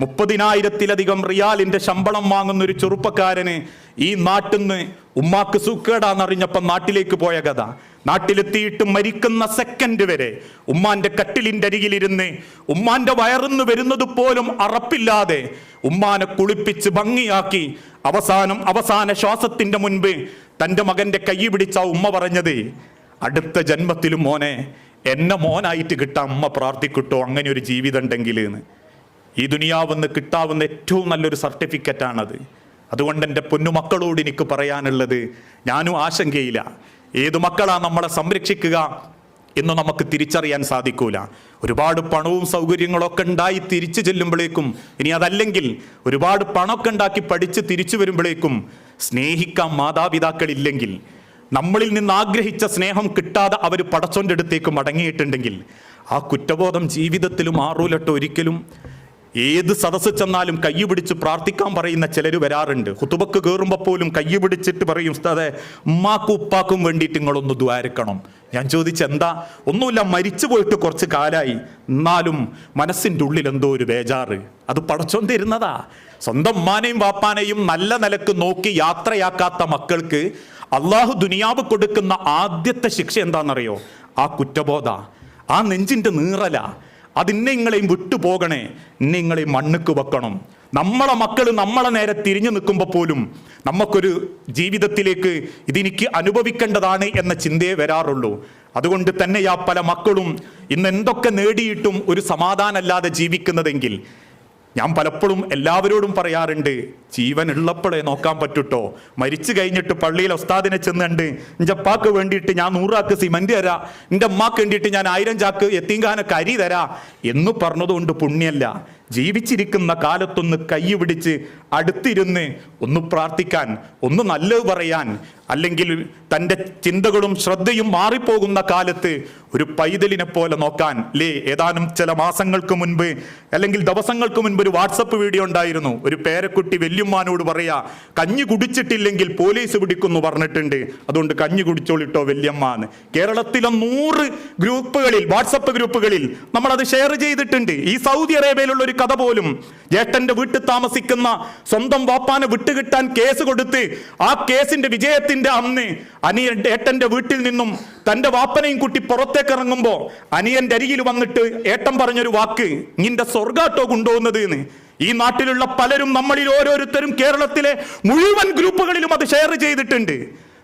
മുപ്പതിനായിരത്തിലധികം റിയാലിന്റെ ശമ്പളം വാങ്ങുന്ന ഒരു ചെറുപ്പക്കാരന് ഈ നാട്ടിന്ന് ഉമ്മാക്ക് സുഖേടാന്നറിഞ്ഞപ്പം നാട്ടിലേക്ക് പോയ കഥ. നാട്ടിലെത്തിയിട്ട് മരിക്കുന്ന സെക്കൻഡ് വരെ ഉമ്മാന്റെ കട്ടിലിന്റെ അരികിലിരുന്ന് ഉമ്മാന്റെ വയറുന്ന് വരുന്നത് പോലും അറപ്പില്ലാതെ ഉമ്മാനെ കുളിപ്പിച്ച് ഭംഗിയാക്കി അവസാനം അവസാന ശ്വാസത്തിന്റെ മുൻപ് തന്റെ മകന്റെ കൈ പിടിച്ച ഉമ്മ പറഞ്ഞത് അടുത്ത ജന്മത്തിലും മോനെ എന്നെ മോനായിട്ട് കിട്ടാൻ അമ്മ പ്രാർത്ഥിക്കട്ടോ അങ്ങനെ ഒരു ജീവിതം ഉണ്ടെങ്കിൽ എന്ന് ഈ ദുനിയാവെന്ന് കിട്ടാവുന്ന ഏറ്റവും നല്ലൊരു സർട്ടിഫിക്കറ്റാണത്. അതുകൊണ്ട് എന്റെ പൊന്നുമക്കളോട് എനിക്ക് പറയാനുള്ളത് ഞാനും ആശങ്കയില്ല. ഏതു മക്കളാ നമ്മളെ സംരക്ഷിക്കുക എന്ന് നമുക്ക് തിരിച്ചറിയാൻ സാധിക്കൂല. ഒരുപാട് പണവും സൗകര്യങ്ങളൊക്കെ ഉണ്ടായി തിരിച്ചു ചെല്ലുമ്പോഴേക്കും ഇനി അതല്ലെങ്കിൽ ഒരുപാട് പണമൊക്കെ ഉണ്ടാക്കി പഠിച്ച് തിരിച്ചു വരുമ്പോഴേക്കും സ്നേഹിക്കാൻ മാതാപിതാക്കളില്ലെങ്കിൽ നമ്മളിൽ നിന്ന് ആഗ്രഹിച്ച സ്നേഹം കിട്ടാതെ അവർ പടച്ചോന്റെ അടുത്തേക്ക് മടങ്ങിയിട്ടുണ്ടെങ്കിൽ ആ കുറ്റബോധം ജീവിതത്തിൽ മാറൂലട്ടോ ഒരിക്കലും ഏത് സദസ്സ് ചെന്നാലും കൈ പിടിച്ച് പ്രാർത്ഥിക്കാൻ പറയുന്ന ചിലർ വരാറുണ്ട്. കുത്തുബക്ക് കയറുമ്പോൾ പോലും കൈ പിടിച്ചിട്ട് പറയും അതെ ഉമ്മാക്കും ഉപ്പാക്കും വേണ്ടിയിട്ട് നിങ്ങളൊന്ന് ദ്വാരക്കണം. ഞാൻ ചോദിച്ച എന്താ? ഒന്നുമില്ല മരിച്ചു പോയിട്ട് കുറച്ച് കാലായി. എന്നാലും മനസ്സിന്റെ ഉള്ളിൽ എന്തോ ഒരു ബേജാറ്. അത് പടച്ചോൻ സ്വന്തം ഉമ്മാനെയും വാപ്പാനെയും നല്ല നിലയ്ക്ക് നോക്കി യാത്രയാക്കാത്ത മക്കൾക്ക് അള്ളാഹു ദുനിയാവ് കൊടുക്കുന്ന ആദ്യത്തെ ശിക്ഷ എന്താണെന്നറിയോ? ആ കുറ്റബോധ. ആ നെഞ്ചിന്റെ നീറല. അതിന്നെ നിങ്ങളെയും വിട്ടുപോകണേ നിങ്ങളെ മണ്ണുക്ക് വെക്കണം. നമ്മളെ മക്കൾ നമ്മളെ നേരെ തിരിഞ്ഞു നിൽക്കുമ്പോൾ പോലും നമുക്കൊരു ജീവിതത്തിലേക്ക് ഇതെനിക്ക് അനുഭവിക്കേണ്ടതാണ് എന്ന ചിന്തയെ വരാറുള്ളൂ. അതുകൊണ്ട് തന്നെയാ പല മക്കളും ഇന്ന് എന്തൊക്കെ നേടിയിട്ടും ഒരു സമാധാനമല്ലാതെ ജീവിക്കുന്നതെങ്കിൽ ഞാൻ പലപ്പോഴും എല്ലാവരോടും പറയാറുണ്ട് ജീവൻ ഉള്ളപ്പോഴേ നോക്കാൻ പറ്റൂട്ടോ. മരിച്ചു കഴിഞ്ഞിട്ട് പള്ളിയിൽ ഒസ്താദിനെ ചെന്നുണ്ട് എന്റെ അപ്പാക്ക് വേണ്ടിയിട്ട് ഞാൻ നൂറാക്ക് സിമന്റ് തരാ. എന്റെ അമ്മയ്ക്ക് വേണ്ടിയിട്ട് ഞാൻ ആയിരം ചാക്ക് എത്തിങ്കാനൊക്കെ കരി തരാ. എന്ന് പറഞ്ഞതുകൊണ്ട് പുണ്യല്ല. ജീവിച്ചിരിക്കുന്ന കാലത്തൊന്ന് കൈ പിടിച്ച് അടുത്തിരുന്ന് ഒന്ന് പ്രാർത്ഥിക്കാൻ ഒന്ന് നല്ലത് പറയാൻ അല്ലെങ്കിൽ തന്റെ ചിന്തകളും ശ്രദ്ധയും മാറിപ്പോകുന്ന കാലത്ത് ഒരു പൈതലിനെ പോലെ നോക്കാൻ ലേ ഏതാനും ചില മാസങ്ങൾക്ക് മുൻപ് അല്ലെങ്കിൽ ദിവസങ്ങൾക്ക് മുൻപ് ഒരു വാട്സപ്പ് വീഡിയോ ഉണ്ടായിരുന്നു. ഒരു പേരക്കുട്ടി വല്യമ്മാനോട് പറയാ കഞ്ഞി കുടിച്ചിട്ടില്ലെങ്കിൽ പോലീസ് പിടിക്കുന്നു പറഞ്ഞിട്ടുണ്ട്. അതുകൊണ്ട് കഞ്ഞി കുടിച്ചോളിട്ടോ വല്യമ്മാന്ന്. കേരളത്തിലെ നൂറ് ഗ്രൂപ്പുകളിൽ വാട്സപ്പ് ഗ്രൂപ്പുകളിൽ നമ്മളത് ഷെയർ ചെയ്തിട്ടുണ്ട്. ഈ സൗദി അറേബ്യയിലുള്ള ഒരു കഥ പോലും ജേട്ടന്റെ വീട്ടിൽ താമസിക്കുന്ന സ്വന്തം വാപ്പാനെ വിട്ടുകിട്ടാൻ കേസ് കൊടുത്ത് ആ കേസിന്റെ വിജയത്തിന്റെ അന്ന് അനിയൻ ഏട്ടന്റെ വീട്ടിൽ നിന്നും തന്റെ വാപ്പനെയും കുട്ടി പുറത്തേക്ക് ഇറങ്ങുമ്പോ അനിയന്റെ അരികിൽ വന്നിട്ട് ഏട്ടൻ പറഞ്ഞൊരു വാക്ക് നിന്റെ സ്വർഗാട്ടോ കൊണ്ടുപോകുന്നത് എന്ന്. ഈ നാട്ടിലുള്ള പലരും നമ്മളിൽ ഓരോരുത്തരും കേരളത്തിലെ മുഴുവൻ ഗ്രൂപ്പുകളിലും അത് ഷെയർ ചെയ്തിട്ടുണ്ട്.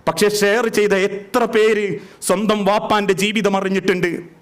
പക്ഷെ ഷെയർ ചെയ്ത എത്ര പേര് സ്വന്തം വാപ്പാന്റെ ജീവിതം അറിഞ്ഞിട്ടുണ്ട്.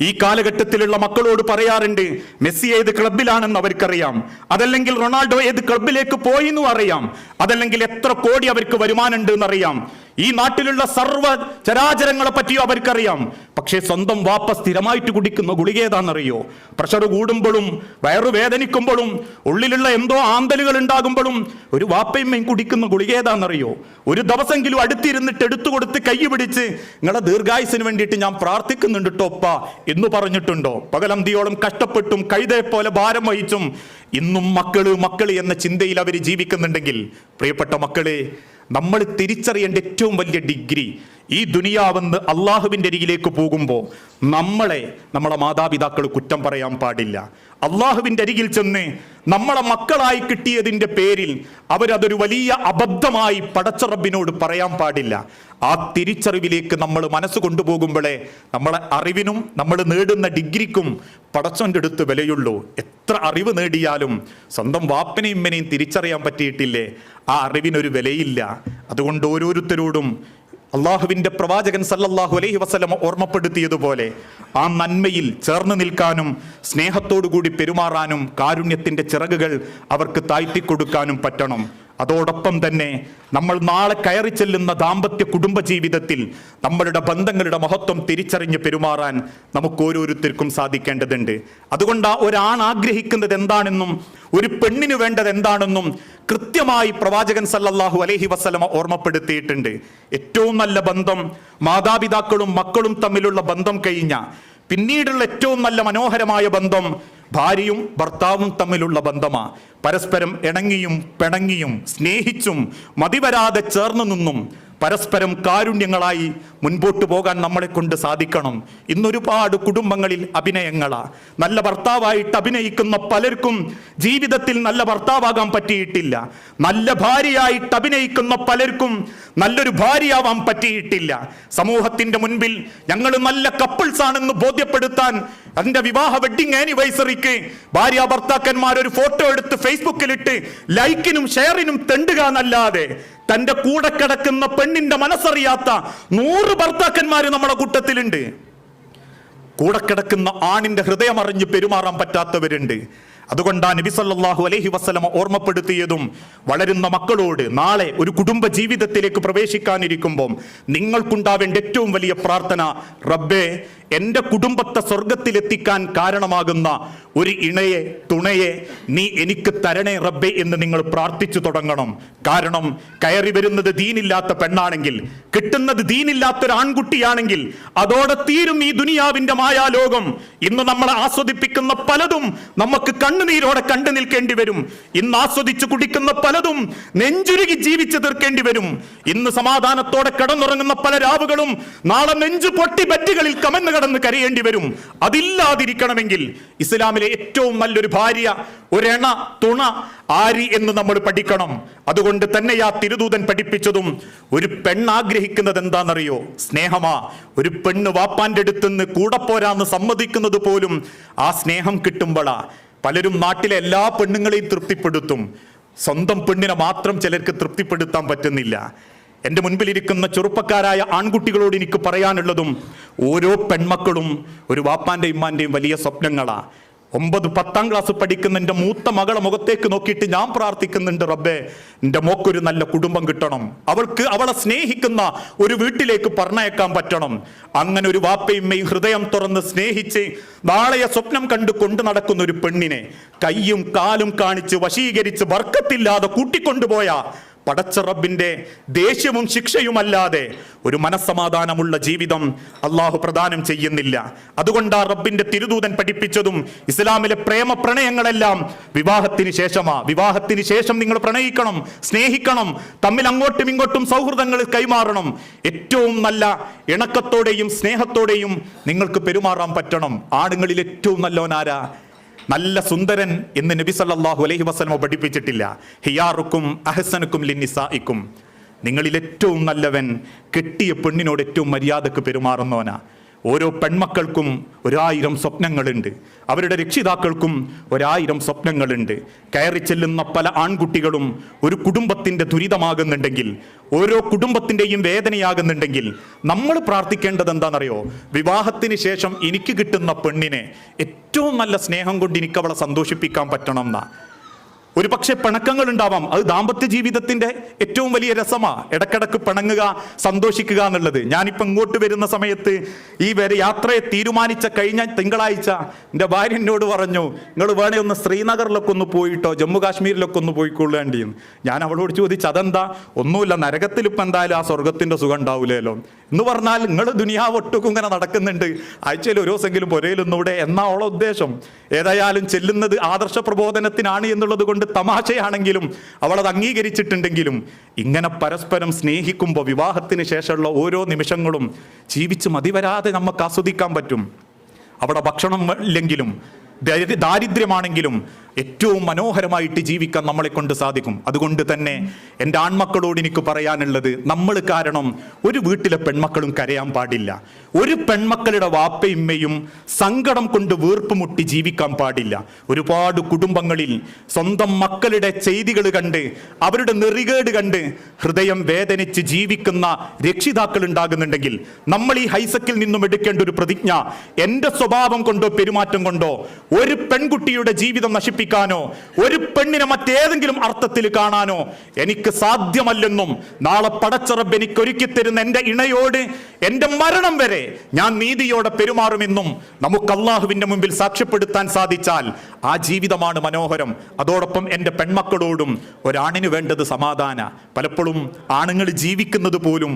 ഈ കാലഘട്ടത്തിലുള്ള മക്കളോട് പറയാറുണ്ട് മെസ്സി ഏത് ക്ലബിലാണെന്ന് അവർക്കറിയാം. അതല്ലെങ്കിൽ റൊണാൾഡോ ഏത് ക്ലബിലേക്ക് പോയി എന്നും അറിയാം. അതല്ലെങ്കിൽ എത്ര കോടി അവർക്ക് വരുമാനമുണ്ട് എന്നറിയാം ഈ നാട്ടിലുള്ള സർവ ചരാചരങ്ങളെ പറ്റിയോ അവർക്കറിയാം. പക്ഷേ സ്വന്തം വാപ്പ സ്ഥിരമായിട്ട് കുടിക്കുന്ന ഗുളിക ഏതാണെന്നറിയോ? പ്രഷർ കൂടുമ്പോഴും വയറു വേദനിക്കുമ്പോഴും ഉള്ളിലുള്ള എന്തോ ആന്തലുകൾ ഉണ്ടാകുമ്പോഴും ഒരു വാപ്പയമ്മയും കുടിക്കുന്ന ഗുളിക ഏതാണെന്നറിയോ? ഒരു ദിവസമെങ്കിലും അടുത്തിരുന്നിട്ട് എടുത്തു കൊടുത്ത് കൈ പിടിച്ച് നിങ്ങളെ ദീർഘായുസിന് വേണ്ടിയിട്ട് ഞാൻ പ്രാർത്ഥിക്കുന്നുണ്ട് ടോപ്പ എന്ന് പറഞ്ഞിട്ടുണ്ടോ? പകലന്തിയോളം കഷ്ടപ്പെട്ടും കൈതയെ പോലെ ഭാരം വഹിച്ചും ഇന്നും മക്കൾ മക്കൾ എന്ന ചിന്തയിൽ അവർ ജീവിക്കുന്നുണ്ടെങ്കിൽ പ്രിയപ്പെട്ട മക്കളെ നമ്മൾ തിരിച്ചറിയേണ്ട ഏറ്റവും വലിയ ഡിഗ്രി ഈ ദുനിയാവെന്ന് അള്ളാഹുവിന്റെ അരികിലേക്ക് പോകുമ്പോൾ നമ്മളെ നമ്മളെ മാതാപിതാക്കൾ കുറ്റം പറയാൻ പാടില്ല. അള്ളാഹുവിന്റെ അരികിൽ ചെന്ന് നമ്മളെ മക്കളായി കിട്ടിയതിന്റെ പേരിൽ അവരതൊരു വലിയ അബദ്ധമായി പടച്ചറബിനോട് പറയാൻ പാടില്ല. ആ തിരിച്ചറിവിലേക്ക് നമ്മൾ മനസ്സ് കൊണ്ടുപോകുമ്പോഴേ നമ്മളെ അറിവിനും നമ്മൾ നേടുന്ന ഡിഗ്രിക്കും പടച്ചോന്റെ അടുത്ത് വിലയുള്ളൂ. എത്ര അറിവ് നേടിയാലും സ്വന്തം വാപ്പനെയും ഇമ്മനെയും തിരിച്ചറിയാൻ പറ്റിയിട്ടില്ലേ? ആ അറിവിനൊരു വിലയില്ല. അതുകൊണ്ട് ഓരോരുത്തരോടും അള്ളാഹുവിന്റെ പ്രവാചകൻ സല്ലല്ലാഹു അലൈഹി വസ്ലം ഓർമ്മപ്പെടുത്തിയതുപോലെ ആ നന്മയിൽ ചേർന്ന് നിൽക്കാനും സ്നേഹത്തോടുകൂടി പെരുമാറാനും കാരുണ്യത്തിന്റെ ചിറകുകൾ അവർക്ക് താഴ്ത്തിക്കൊടുക്കാനും പറ്റണം. അതോടൊപ്പം തന്നെ നമ്മൾ നാളെ കയറി ചെല്ലുന്ന ദാമ്പത്യ കുടുംബ ജീവിതത്തിൽ നമ്മളുടെ ബന്ധങ്ങളുടെ മഹത്വം തിരിച്ചറിഞ്ഞ് പെരുമാറാൻ നമുക്ക് ഓരോരുത്തർക്കും സാധിക്കേണ്ടതുണ്ട്. അതുകൊണ്ട് ആ ഒരാൺ ആഗ്രഹിക്കുന്നത് എന്താണെന്നും ഒരു പെണ്ണിന് വേണ്ടത് എന്താണെന്നും കൃത്യമായി പ്രവാചകൻ സല്ലല്ലാഹു അലൈഹി വസ്ലമ ഓർമ്മപ്പെടുത്തിയിട്ടുണ്ട്. ഏറ്റവും നല്ല ബന്ധം മാതാപിതാക്കളും മക്കളും തമ്മിലുള്ള ബന്ധം കഴിഞ്ഞ പിന്നീടുള്ള ഏറ്റവും നല്ല മനോഹരമായ ബന്ധം ഭാര്യയും ഭർത്താവും തമ്മിലുള്ള ബന്ധമാ. പരസ്പരം ഇണങ്ങിയും പിണങ്ങിയും സ്നേഹിച്ചും മതിവരാതെ ചേർന്നു നിന്നും പരസ്പരം കാരുണ്യങ്ങളായി മുൻപോട്ട് പോകാൻ നമ്മളെ കൊണ്ട് സാധിക്കണം. ഇന്നൊരുപാട് കുടുംബങ്ങളിൽ അഭിനയങ്ങളാ. നല്ല ഭർത്താവായിട്ട് അഭിനയിക്കുന്ന പലർക്കും ജീവിതത്തിൽ നല്ല ഭർത്താവാകാൻ പറ്റിയിട്ടില്ല. നല്ല ഭാര്യയായിട്ട് അഭിനയിക്കുന്ന പലർക്കും നല്ലൊരു ഭാര്യയാവാൻ പറ്റിയിട്ടില്ല. സമൂഹത്തിന്റെ മുൻപിൽ ഞങ്ങൾ നല്ല കപ്പിൾസ് ആണെന്ന് ബോധ്യപ്പെടുത്താൻ അതിന്റെ വിവാഹ വെഡിങ് ആനിവേഴ്സറിക്ക് ഭാര്യ ഭർത്താക്കന്മാർ ഒരു ഫോട്ടോ എടുത്ത് ഫേസ്ബുക്കിലിട്ട് ലൈക്കിനും ഷെയറിനും തെണ്ടുക എന്നല്ലാതെ തന്റെ കൂടെ കിടക്കുന്ന പെണ്ണിന്റെ മനസ്സറിയാത്ത നൂറ് ഭർത്താക്കന്മാര് നമ്മുടെ കൂട്ടത്തിലുണ്ട്. കൂടെ കിടക്കുന്ന ആണിന്റെ ഹൃദയം അറിഞ്ഞ് പെരുമാറാൻ പറ്റാത്തവരുണ്ട്. അതുകൊണ്ടാണ് നബി സല്ലല്ലാഹു അലൈഹി വസല്ലമ ഓർമ്മപ്പെടുത്തിയതും വളരുന്ന മക്കളോട് നാളെ ഒരു കുടുംബ ജീവിതത്തിലേക്ക് പ്രവേശിക്കാനിരിക്കുമ്പോൾ നിങ്ങൾക്കുണ്ടാവേണ്ട ഏറ്റവും വലിയ പ്രാർത്ഥന റബ്ബേ എന്റെ കുടുംബത്തെ സ്വർഗത്തിലെത്തിക്കാൻ കാരണമാകുന്ന ഒരു ഇണയെ തുണയെ നീ എനിക്ക് തരണേ റബ്ബെ എന്ന് നിങ്ങൾ പ്രാർത്ഥിച്ചു തുടങ്ങണം. കാരണം കയറി വരുന്നത് ദീനില്ലാത്ത പെണ്ണാണെങ്കിൽ കിട്ടുന്നത് ദീനില്ലാത്തൊരു ആൺകുട്ടിയാണെങ്കിൽ അതോടെ തീരും ഈ ദുനിയാവിന്റെ മായാലോകം. ഇന്ന് നമ്മളെ ആസ്വദിപ്പിക്കുന്ന പലതും നമുക്ക് കണ്ണുനീരോടെ കണ്ടു നിൽക്കേണ്ടി വരും. ഇന്ന് ആസ്വദിച്ചു കുടിക്കുന്ന പലതും നെഞ്ചുരുകി ജീവിച്ചു തീർക്കേണ്ടി വരും. ഇന്ന് സമാധാനത്തോടെ കിടന്നുറങ്ങുന്ന പല രാവുകളും നാളെ നെഞ്ചു പൊട്ടി ബറ്റുകളിൽ കമന്ന് കടന്ന് കരയേണ്ടി വരും. അതില്ലാതിരിക്കണമെങ്കിൽ ഇസ്ലാമിലെ ഏറ്റവും നല്ലൊരു ഭാര്യ ഒരെണ തുണ ആരി എന്ന് നമ്മൾ പഠിക്കണം. അതുകൊണ്ട് തന്നെ ആ തിരുദൂതൻ പഠിപ്പിച്ചതും ഒരു പെണ്ണ് ആഗ്രഹിക്കുന്നത് എന്താണെന്നറിയോ? സ്നേഹമാ. ഒരു പെണ്ണ് വാപ്പാന്റെ അടുത്തുനിന്ന് കൂടെ പോരാന്ന് സമ്മതിക്കുന്നത് പോലും ആ സ്നേഹം കിട്ടുമ്പോഴാ പലരും നാട്ടിലെ എല്ലാ പെണ്ണുങ്ങളെയും തൃപ്തിപ്പെടുത്തും. സ്വന്തം പെണ്ണിനെ മാത്രം ചിലർക്ക് തൃപ്തിപ്പെടുത്താൻ പറ്റുന്നില്ല. എന്റെ മുൻപിലിരിക്കുന്ന ചെറുപ്പക്കാരായ ആൺകുട്ടികളോട് എനിക്ക് പറയാനുള്ളതും ഓരോ പെൺമക്കളും ഒരു വാപ്പാന്റെ ഇമ്മാന്റെയും വലിയ സ്വപ്നങ്ങളാ. ഒമ്പത് പത്താം ക്ലാസ് പഠിക്കുന്ന എന്റെ മൂത്ത മകളെ മുഖത്തേക്ക് നോക്കിയിട്ട് ഞാൻ പ്രാർത്ഥിക്കുന്നുണ്ട് റബ്ബേ എന്റെ മോക്കൊരു നല്ല കുടുംബം കിട്ടണം. അവൾക്ക് അവളെ സ്നേഹിക്കുന്ന ഒരു വീട്ടിലേക്ക് പറഞ്ഞയക്കാൻ പറ്റണം. അങ്ങനെ ഒരു വാപ്പയുമ്മയും ഹൃദയം തുറന്ന് സ്നേഹിച്ച് നാളെയെ സ്വപ്നം കണ്ട് കൊണ്ടു നടക്കുന്ന ഒരു പെണ്ണിനെ കയ്യും കാലും കാണിച്ച് വശീകരിച്ച് വർക്കത്തില്ലാതെ കൂട്ടിക്കൊണ്ടുപോയ പടച്ച റബ്ബിന്റെ ദേഷ്യവും ശിക്ഷയുമല്ലാതെ ഒരു മനസ്സമാധാനമുള്ള ജീവിതം അള്ളാഹു പ്രദാനം ചെയ്യുന്നില്ല. അതുകൊണ്ട് ആ റബ്ബിന്റെ തിരുദൂതൻ പഠിപ്പിച്ചതും ഇസ്ലാമിലെ പ്രേമ പ്രണയങ്ങളെല്ലാം വിവാഹത്തിന് ശേഷമാ. വിവാഹത്തിന് ശേഷം നിങ്ങൾ പ്രണയിക്കണം സ്നേഹിക്കണം തമ്മിൽ അങ്ങോട്ടും ഇങ്ങോട്ടും സൗഹൃദങ്ങൾ കൈമാറണം. ഏറ്റവും നല്ല ഇണക്കത്തോടെയും സ്നേഹത്തോടെയും നിങ്ങൾക്ക് പെരുമാറാൻ പറ്റണം. ആണുങ്ങളിൽ ഏറ്റവും നല്ലോനാരാ നല്ല സുന്ദരൻ എന്ന് നബി സല്ലാഹു അലൈഹി വസ്ലമ പഠിപ്പിച്ചിട്ടില്ല. ഹിയാറുക്കും അഹസനുക്കും ലിന്നിസായിക്കും നിങ്ങളിൽ ഏറ്റവും നല്ലവൻ കെട്ടിയ പെണ്ണിനോട് ഏറ്റവും മര്യാദയ്ക്ക് പെരുമാറുന്നവനാ. ഓരോ പെൺമക്കൾക്കും ഒരായിരം സ്വപ്നങ്ങളുണ്ട്. അവരുടെ രക്ഷിതാക്കൾക്കും ഒരായിരം സ്വപ്നങ്ങളുണ്ട്. കയറി ചെല്ലുന്ന പല ആൺകുട്ടികളും ഒരു കുടുംബത്തിന്റെ ദുരിതമാകുന്നുണ്ടെങ്കിൽ ഓരോ കുടുംബത്തിന്റെയും വേദനയാകുന്നുണ്ടെങ്കിൽ നമ്മൾ പ്രാർത്ഥിക്കേണ്ടത് എന്താണെന്നറിയോ വിവാഹത്തിന് ശേഷം എനിക്ക് കിട്ടുന്ന പെണ്ണിനെ ഏറ്റവും നല്ല സ്നേഹം കൊണ്ട് എനിക്ക് അവളെ സന്തോഷിപ്പിക്കാൻ പറ്റണം എന്നാ. ഒരു പക്ഷേ പിണക്കങ്ങൾ ഉണ്ടാവാം അത് ദാമ്പത്യ ജീവിതത്തിന്റെ ഏറ്റവും വലിയ രസമാ. ഇടക്കിടക്ക് പിണങ്ങുക സന്തോഷിക്കുക എന്നുള്ളത്. ഞാനിപ്പോ ഇങ്ങോട്ട് വരുന്ന സമയത്ത് ഈ വരെ യാത്രയെ തീരുമാനിച്ച കഴിഞ്ഞ തിങ്കളാഴ്ച എന്റെ ഭാര്യ എന്നോട് പറഞ്ഞു നിങ്ങൾ വേണേ ഒന്ന് ശ്രീനഗറിലൊക്കെ ഒന്ന് പോയിട്ടോ? ജമ്മു കാശ്മീരിലൊക്കെ ഒന്ന് പോയിക്കൊള്ളേണ്ടി. ഞാൻ അവളോട് ചോദിച്ചു അതെന്താ? ഒന്നുമില്ല നരകത്തിൽ ഇപ്പം എന്തായാലും ആ സ്വർഗത്തിന്റെ സുഖം ഉണ്ടാവില്ലല്ലോ എന്ന് പറഞ്ഞാൽ നിങ്ങൾ ദുനിയാവ് ഒട്ടുക്കും ഇങ്ങനെ നടക്കുന്നുണ്ട്. ആഴ്ചയിൽ ഒരു ദിവസമെങ്കിലും പുരയിലൊന്നൂടെ എന്നാ ഉള്ള ഉദ്ദേശം. ഏതായാലും ചെല്ലുന്നത് ആദർശ പ്രബോധനത്തിനാണ് എന്നുള്ളത് കൊണ്ട് തമാശയാണെങ്കിലും അവളത് അംഗീകരിച്ചിട്ടുണ്ടെങ്കിലും ഇങ്ങനെ പരസ്പരം സ്നേഹിക്കുമ്പോൾ വിവാഹത്തിന് ശേഷമുള്ള ഓരോ നിമിഷങ്ങളും ജീവിച്ച് മതിവരാതെ നമുക്ക് ആസ്വദിക്കാൻ പറ്റും. അവിടെ ഭക്ഷണം ഇല്ലെങ്കിലും ദാരി- ദാരിദ്ര്യമാണെങ്കിലും ഏറ്റവും മനോഹരമായിട്ട് ജീവിക്കാൻ നമ്മളെ കൊണ്ട് സാധിക്കും. അതുകൊണ്ട് തന്നെ എന്റെ ആൺമക്കളോട് എനിക്ക് പറയാനുള്ളത് നമ്മൾ കാരണം ഒരു വീട്ടിലെ പെൺമക്കളും കരയാൻ പാടില്ല. ഒരു പെൺമക്കളുടെ വാപ്പയിമ്മയും സങ്കടം കൊണ്ട് വീർപ്പുമുട്ടി ജീവിക്കാൻ പാടില്ല. ഒരുപാട് കുടുംബങ്ങളിൽ സ്വന്തം മക്കളുടെ ചെയ്തികൾ കണ്ട് അവരുടെ നെറികേട് കണ്ട് ഹൃദയം വേദനിച്ച് ജീവിക്കുന്ന രക്ഷിതാക്കൾ ഉണ്ടാകുന്നുണ്ടെങ്കിൽ നമ്മൾ ഈ ഹൈസക്കിൽ നിന്നും എടുക്കേണ്ട ഒരു പ്രതിജ്ഞ എന്റെ സ്വഭാവം കൊണ്ടോ പെരുമാറ്റം കൊണ്ടോ ഒരു പെൺകുട്ടിയുടെ ജീവിതം നശിപ്പിക്കാനോ ഒരു പെണ്ണിനെ മറ്റേതെങ്കിലും അർത്ഥത്തിൽ കാണാനോ എനിക്ക് സാധ്യമല്ലെന്നും നാളെ പടച്ചറബ് എനിക്ക് ഒരുക്കി തരുന്ന എന്റെ ഇണയോട് എന്റെ മരണം വരെ ഞാൻ നീതിയോടെ പെരുമാറുമെന്നും നമുക്ക് അള്ളാഹുവിന്റെ മുമ്പിൽ സാക്ഷ്യപ്പെടുത്താൻ സാധിച്ചാൽ ആ ജീവിതമാണ് മനോഹരം. അതോടൊപ്പം എന്റെ പെൺമക്കളോടും ഒരാണിന് വേണ്ടത് സമാധാന. പലപ്പോഴും ആണുങ്ങൾ ജീവിക്കുന്നത് പോലും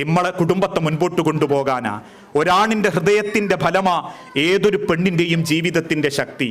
നമ്മളെ കുടുംബത്തെ മുൻപോട്ട് കൊണ്ടുപോകാനാ. ഒരാണിന്റെ ഹൃദയത്തിന്റെ ഫലമാ ഏതൊരു പെണ്ണിന്റെയും ജീവിതത്തിന്റെ ശക്തി.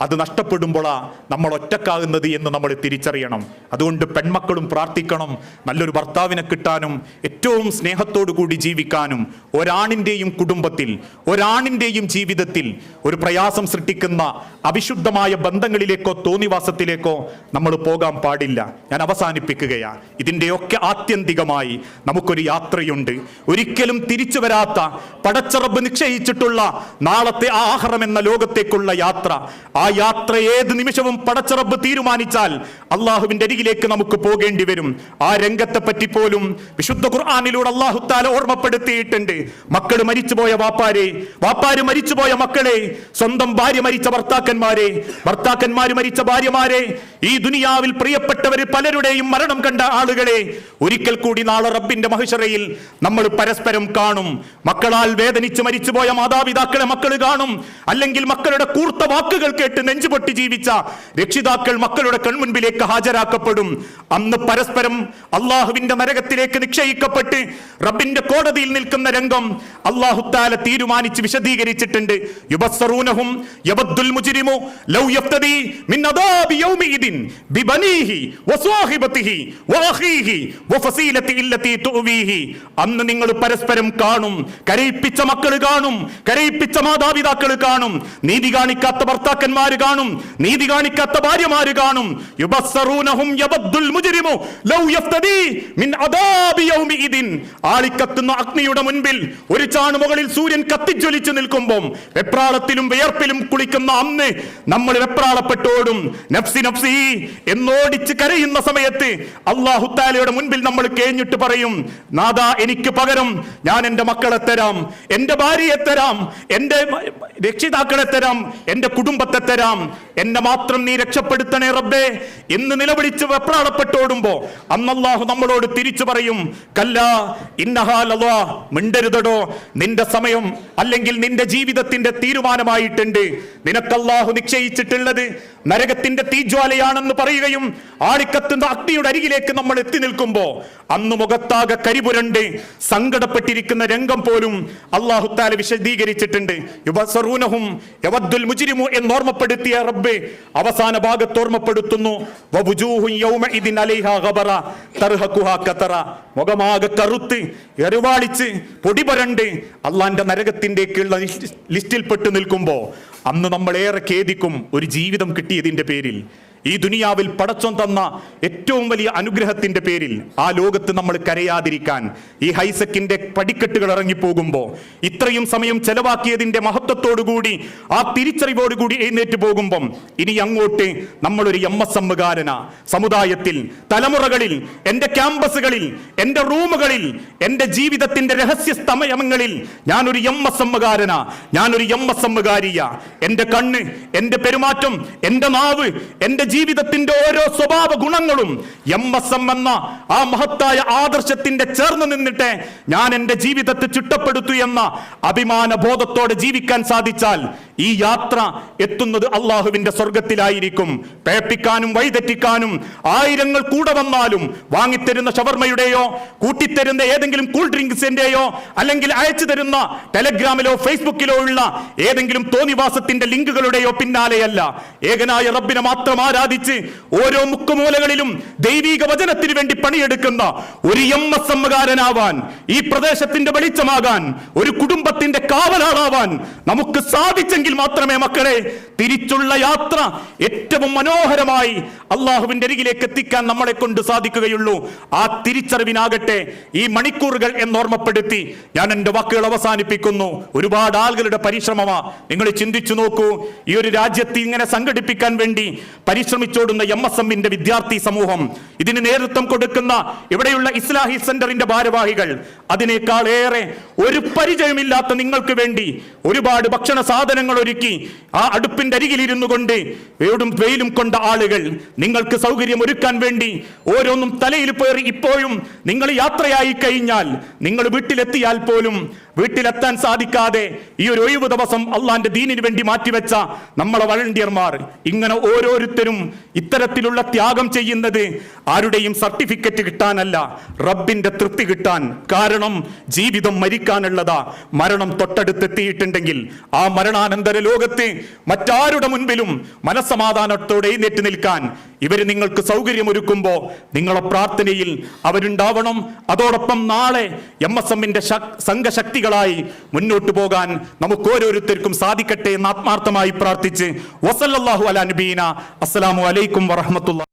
അത് നഷ്ടപ്പെടുമ്പോഴാ നമ്മൾ ഒറ്റക്കാകുന്നത് എന്ന് നമ്മൾ തിരിച്ചറിയണം. അതുകൊണ്ട് പെൺമക്കളും പ്രാർത്ഥിക്കണം. നല്ലൊരു ഭർത്താവിനെ കിട്ടാനും ഏറ്റവും സ്നേഹത്തോടു കൂടി ജീവിക്കാനും ഒരാണിന്റെയും കുടുംബത്തിൽ ഒരാണിന്റെയും ജീവിതത്തിൽ ഒരു പ്രയാസം സൃഷ്ടിക്കുന്ന അവിശുദ്ധമായ ബന്ധങ്ങളിലേക്കോ തോന്നിവാസത്തിലേക്കോ നമ്മൾ പോകാൻ പാടില്ല. ഞാൻ അവസാനിപ്പിക്കുകയാണ് ഇതിന്റെയൊക്കെ ആത്യന്തികമായി നമുക്കൊരു യാത്രയുണ്ട്. ഒരിക്കലും തിരിച്ചു വരാത്ത പടച്ചറബ് നിശ്ചയിച്ചിട്ടുള്ള നാളത്തെ ആഹ്റം എന്ന ലോകത്തേക്കുള്ള യാത്ര ആ യാത്ര ഏത് നിമിഷവും പടച്ചറബ് തീരുമാനിച്ചാൽ അള്ളാഹുവിന്റെ അരികിലേക്ക് നമുക്ക് പോകേണ്ടി വരും. ആ രംഗത്തെ പറ്റി പോലും വിശുദ്ധ ഖുർആാനിലൂടെ അള്ളാഹുത്താല ഓർമ്മപ്പെടുത്തിയിട്ടുണ്ട്. മക്കൾ മരിച്ചുപോയ വാപ്പാരെ വാപ്പാര് മരിച്ചുപോയ മക്കളെ സ്വന്തം ഭാര്യ മരിച്ച ഭർത്താക്കന്മാരെ ഭർത്താക്കന്മാര് മരിച്ച ഭാര്യമാരെ ഈ ദുനിയാവിൽ പ്രിയപ്പെട്ടവര് പലരുടെയും മരണം കണ്ട ആളുകളെ ഒരിക്കൽ കൂടി നാളെ റബ്ബിന്റെ മഹിഷറയിൽ നമ്മൾ പരസ്പരം കാണും. മക്കളാൽ വേദനിച്ച് മരിച്ചുപോയ മാതാപിതാക്കളെ മക്കൾ കാണും. അല്ലെങ്കിൽ മക്കളുടെ കൂർത്ത വാക്കുകൾ കേട്ട് നെഞ്ചുപൊട്ടി ജീവിച്ച രക്ഷിതാക്കൾ മക്കളുടെ കൺമുൻപിലേക്ക് ഹാജരാക്കപ്പെടും. അന്ന് പരസ്പരം അള്ളാഹുവിന്റെ നരകത്തിലേക്ക് നിക്ഷയിക്കപ്പെട്ട് റബ്ബിന്റെ കോടതിയിൽ നിൽക്കുന്ന രംഗം അള്ളാഹുത്താല തീരുമാനിച്ച് വിശദീകരിച്ചിട്ടുണ്ട്. യുബസ്സറൂനഹും യബദ്ദുൽ മുജ്രിമു ലൗ യഫ്തദി മിൻ അദാബി യൗമിഇദിൻ ബിബനീഹി വസ്വാഹിബതിഹി വഅഖീഹി വഫസീലതി ഇല്ലതി അന്ന് നിങ്ങൾ പരസ്പരം കാണും. കരയിപ്പിച്ച മക്കൾ കാണും. കരയിപ്പിച്ച മാതാപിതാക്കൾ കാണും. നീതി കാണിക്കാത്ത ഭർത്താക്കന്മാര് കാണും. നീതി കാണിക്കാത്ത ഭാര്യമാര് കാണും. ആളിക്കത്തുന്ന അഗ്നിയുടെ മുൻപിൽ ഒരു ചാണുമുകളിൽ സൂര്യൻ കത്തിജ്വലിച്ചു നിൽക്കുമ്പോൾ വെപ്രാളത്തിലും വിയർപ്പിലും കുളിക്കുന്ന അന്ന് നമ്മൾ വെപ്രാളപ്പെട്ടോടും എന്നോടിച്ച് കരയുന്ന സമയത്ത് അള്ളാഹുത്താലയുടെ മുൻപിൽ നമ്മൾ കേഞ്ഞിട്ട് പറയും നാദാ എനിക്ക് പകരം ഞാൻ എന്റെ മക്കളെ തരാം എന്റെ ഭാര്യയെ തരാം എന്റെ രക്ഷിതാക്കളെ തരാം എന്റെ കുടുംബത്തെ തരാം. എന്നെ മാത്രം നീ രക്ഷപ്പെടുത്തണേ റബ്ബേ. എന്ന് നിലവിളിച്ച് വെപ്രാളപ്പെട്ടോടുമ്പോ അന്നല്ലാഹു നമ്മളോട് തിരിച്ചു പറയും കല്ല ഇന്നഹാലോ മിണ്ടരുതടോ. നിന്റെ സമയം അല്ലെങ്കിൽ നിന്റെ ജീവിതത്തിന്റെ തീരുമാനമായിട്ടുണ്ട്. നിനക്കല്ലാഹു നിശ്ചയിച്ചിട്ടുള്ളത് നരകത്തിന്റെ തീജ്വാലയാണെന്ന് പറയുകയും ആളിക്കത്തുന്ന അഗ്നിയുടെ അരികിലേക്ക് നമ്മൾ എത്തി നിൽക്കുമ്പോ അന്ന് മുഖത്താകെ കരിപുരണ്ട് സങ്കടപ്പെട്ടിരിക്കുന്ന രംഗം പോലും അള്ളാഹുത്താല വിശദീകരിച്ചിട്ടുണ്ട്. യവദ്ദുൽ മുജ്രിമു എന്നോർമ്മപ്പെടുത്തിയ റബ്ബ് അവസാന ഭാഗത്ത് ഓർമ്മപ്പെടുത്തുന്നു. മുഖമാകെ കറുത്ത് എരുവാളിച്ച് പൊടിപരണ്ട് അള്ളാന്റെ നരകത്തിന്റെക്കുള്ള ലിസ്റ്റിൽ ലിസ്റ്റിൽപ്പെട്ടു നിൽക്കുമ്പോ അന്ന് നമ്മൾ ഏറെ ഖേദിക്കും ഒരു ജീവിതം കിട്ടിയതിന്റെ പേരിൽ. ഈ ദുനിയാവിൽ പടച്ചോൻ തന്ന ഏറ്റവും വലിയ അനുഗ്രഹത്തിന്റെ പേരിൽ ആ ലോകത്ത് നമ്മൾ കരയാതിരിക്കാൻ ഈ ഹൈസക്കിന്റെ പടിക്കെട്ടുകൾ ഇറങ്ങിപ്പോകുമ്പോൾ ഇത്രയും സമയം ചെലവാക്കിയതിന്റെ മഹത്വത്തോടുകൂടി ആ തിരിച്ചറിവോടുകൂടി എഴുന്നേറ്റ് പോകുമ്പം ഇനി അങ്ങോട്ട് നമ്മളൊരു എം എസ് എമ്മുകാരന. സമുദായത്തിൽ തലമുറകളിൽ എന്റെ ക്യാമ്പസുകളിൽ എന്റെ റൂമുകളിൽ എന്റെ ജീവിതത്തിന്റെ രഹസ്യ സമയങ്ങളിൽ ഞാനൊരു എം എസ് എമ്മുകാരന. ഞാനൊരു എം എസ് എമ്മുകാരിയ. എന്റെ കണ്ണ് എന്റെ പെരുമാറ്റം എന്റെ നാവ് എന്റെ ജീവിതത്തിന്റെ ഓരോ സ്വഭാവ ഗുണങ്ങളും എം എസ് എം എന്ന ആ മഹത്തായ ആദർശത്തിന്റെ ചേർന്ന് നിന്നിട്ട് ഞാൻ എന്റെ ജീവിതത്തെ ചിട്ടപ്പെടുത്തു എന്ന അഭിമാന ബോധത്തോടെ ജീവിക്കാൻ സാധിച്ചാൽ ഈ യാത്ര എത്തുന്നത് അള്ളാഹുവിന്റെ സ്വർഗത്തിലായിരിക്കും പേപ്പിക്കാനും വഴിതെറ്റിക്കാനും ആയിരങ്ങൾ കൂടെ വന്നാലും വാങ്ങിത്തരുന്ന ഷവർമയുടെയോ കൂട്ടിത്തരുന്ന ഏതെങ്കിലും കൂൾ ഡ്രിങ്ക്സിന്റെയോ അല്ലെങ്കിൽ അയച്ചു തരുന്ന ടെലഗ്രാമിലോ ഫേസ്ബുക്കിലോ ഉള്ള ഏതെങ്കിലും തോന്നിവാസത്തിന്റെ ലിങ്കുകളുടെയോ പിന്നാലെയല്ല. ഏകനായ റബ്ബിനെ മാത്രം ആരാധിച്ച് ഓരോ മുക്കുമൂലകളിലും ദൈവീക വചനത്തിന് വേണ്ടി പണിയെടുക്കുന്ന ഒരു എം എസ് എമ്മുകാരനാവാൻ ഈ പ്രദേശത്തിന്റെ വെളിച്ചമാകാൻ ഒരു കുടുംബത്തിന്റെ കാവലാളാവാൻ നമുക്ക് സാധിച്ചെങ്കിൽ മാത്രമേ മക്കളെ തിരിച്ചുള്ള യാത്ര ഏറ്റവും മനോഹരമായി അള്ളാഹുവിന്റെ അരികിലേക്ക് എത്തിക്കാൻ നമ്മളെ കൊണ്ട് സാധിക്കുകയുള്ളൂ. ആ തിരിച്ചറിവിനാകട്ടെ ഈ മണിക്കൂറുകൾ എന്നോർമ്മപ്പെടുത്തി ഞാൻ എന്റെ വാക്കുകൾ അവസാനിപ്പിക്കുന്നു. ഒരുപാട് ആളുകളുടെ പരിശ്രമമാ. നിങ്ങൾ ചിന്തിച്ചു നോക്കൂ ഈ ഒരു രാജ്യത്ത് ഇങ്ങനെ സംഘടിപ്പിക്കാൻ വേണ്ടി പരിശ്രമിച്ചോടുന്ന എം എസ് എമ്മിന്റെ വിദ്യാർത്ഥി സമൂഹം ഇതിന് നേതൃത്വം കൊടുക്കുന്ന ഇവിടെയുള്ള ഇസ്ലാഹി സെന്ററിന്റെ ഭാരവാഹികൾ അതിനേക്കാൾ ഏറെ ഒരു പരിചയമില്ലാത്ത നിങ്ങൾക്ക് വേണ്ടി ഒരുപാട് ഭക്ഷണ സാധനങ്ങൾ ഒരുക്കി ആ അടുപ്പിന്റെ അരികിൽ ഇരുന്നു കൊണ്ട് വേടും വെയിലും കൊണ്ട ആളുകൾ നിങ്ങൾക്ക് സൗകര്യം ഒരുക്കാൻ വേണ്ടി ഓരോന്നും തലയിൽ പേറി ഇപ്പോഴും നിങ്ങൾ യാത്രയായി കഴിഞ്ഞാൽ നിങ്ങൾ വീട്ടിലെത്തിയാൽ പോലും വീട്ടിലെത്താൻ സാധിക്കാതെ ഈ ഒരു ഒഴിവ് ദിവസം അള്ളാന്റെ ദീനിന് വേണ്ടി മാറ്റിവെച്ച നമ്മളെ വളണ്ടിയർമാർ ഇങ്ങനെ ഓരോരുത്തരും ഇത്തരത്തിലുള്ള ത്യാഗം ചെയ്യുന്നത് ആരുടെയും സർട്ടിഫിക്കറ്റ് കിട്ടാനല്ല റബ്ബിന്റെ തൃപ്തി കിട്ടാൻ. കാരണം ജീവിതം മരിക്കാനുള്ളതാ. മരണം തൊട്ടടുത്തെത്തിയിട്ടുണ്ടെങ്കിൽ ആ മരണാനന്തര അനന്തര ലോകത്ത് മറ്റാരുടെ മുൻപിലും മനസ്സമാധാനത്തോടെ എഴുന്നേറ്റ് നിൽക്കാൻ ഇവർ നിങ്ങൾക്ക് സൗകര്യമൊരുക്കുമ്പോൾ നിങ്ങളെ പ്രാർത്ഥനയിൽ അവരുണ്ടാവണം. അതോടൊപ്പം നാളെ എം എസ് എമ്മിന്റെ സംഘശക്തികളായി മുന്നോട്ട് പോകാൻ നമുക്ക് ഓരോരുത്തർക്കും സാധിക്കട്ടെ എന്ന് ആത്മാർത്ഥമായി പ്രാർത്ഥിച്ച് വസല്ലാഹു അലാ നബീന. അസ്സലാമു അലൈക്കും വറഹ്മത്തുള്ളാഹി